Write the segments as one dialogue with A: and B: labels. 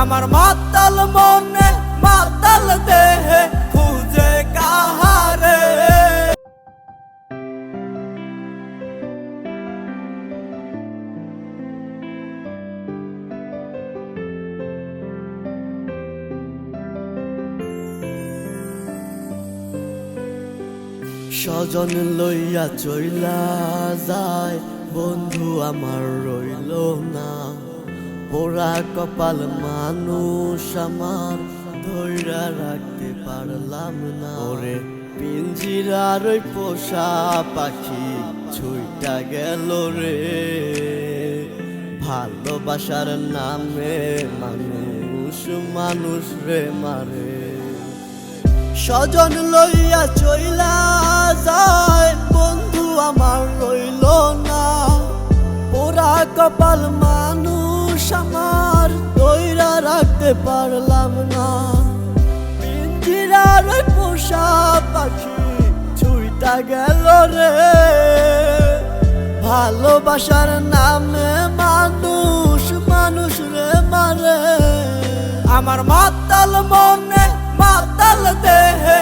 A: আমার মাতাল মনে, মাতাল দেহে খুঁজে কাহারে। স্বজন লইয়া চইলা যায়, বন্ধু আমার রইল না। পোড়া কপাল মানুষ আমার, ধৈরা রাখতে পারলাম না। ওরে পিঞ্জিরার ওই পোষা পাখি ছুইটা গেল রে। ভালোবাসার নামে মানুষ মানুষ রে মারে। স্বজন লইয়া চইলা যায়, বন্ধু আমার রইল না। পোড়া কপাল আমার দইরা রাখতে পারলাম না। পিঞ্জিরার পোষা পাখি ছুইটা গেল রে। ভালোবাসার নামে মানুষ মানুষ রে মারে। আমার মাতাল মনে, মাতাল দেহে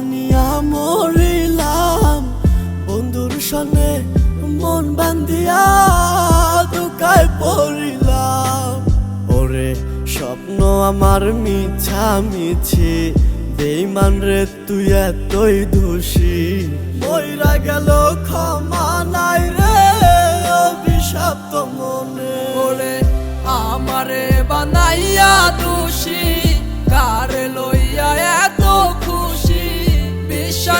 A: জানিয়া মরিলাম বন্ধুর সনে মন বান্ধিয়া পড়িলাম। ওরে, স্বপ্ন আমার মিছা মিছি বেইমান রে, তুই এতই দোষী। মইরা গেল ক্ষমা নাই রে অভিশপ্ত মনে।
B: ওরে, আমারে বানাইয়া দোষী।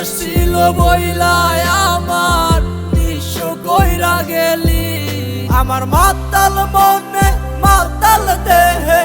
B: বিশ্বাস ছিল বইলায় আমার বিশ্ব কইরা গেলি।
A: আমার মাতাল মনে মাতাল দেহে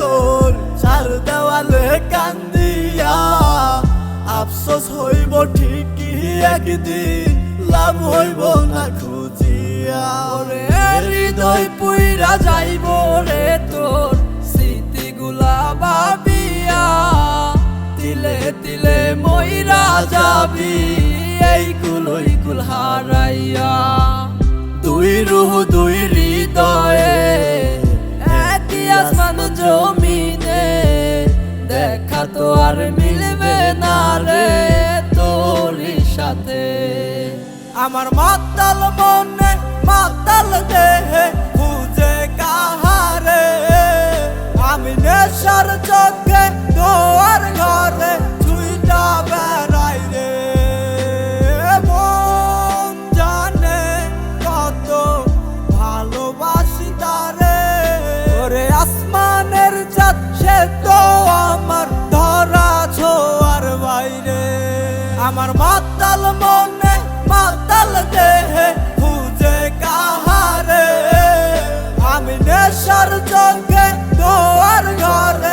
A: তোর চার দেওয়ালে কান্দিয়া। আফসোস হইব ঠিকই একদিন, লাভ হইব না খুঁজিয়া।
B: ওরে হৃদয় পুইরা যাইব রে তোর, স্মৃতিগুলা ভাবিয়া। তিলে তিলে মইরা যাবি এইগুলো এইগুল হারাইয়া। দুই রুহ দুই হৃদয়ে আর মিলবে না রে তোর সাথে।
A: আমার মাতাল মনে, মাতাল দেহে খুঁজে কাহারে। আমি নেশার চোখে আমার মাতাল মনে মাতাল দেহে খুঁজে কাহারে? আমি নেশার চোখে তোয়ার ঘরে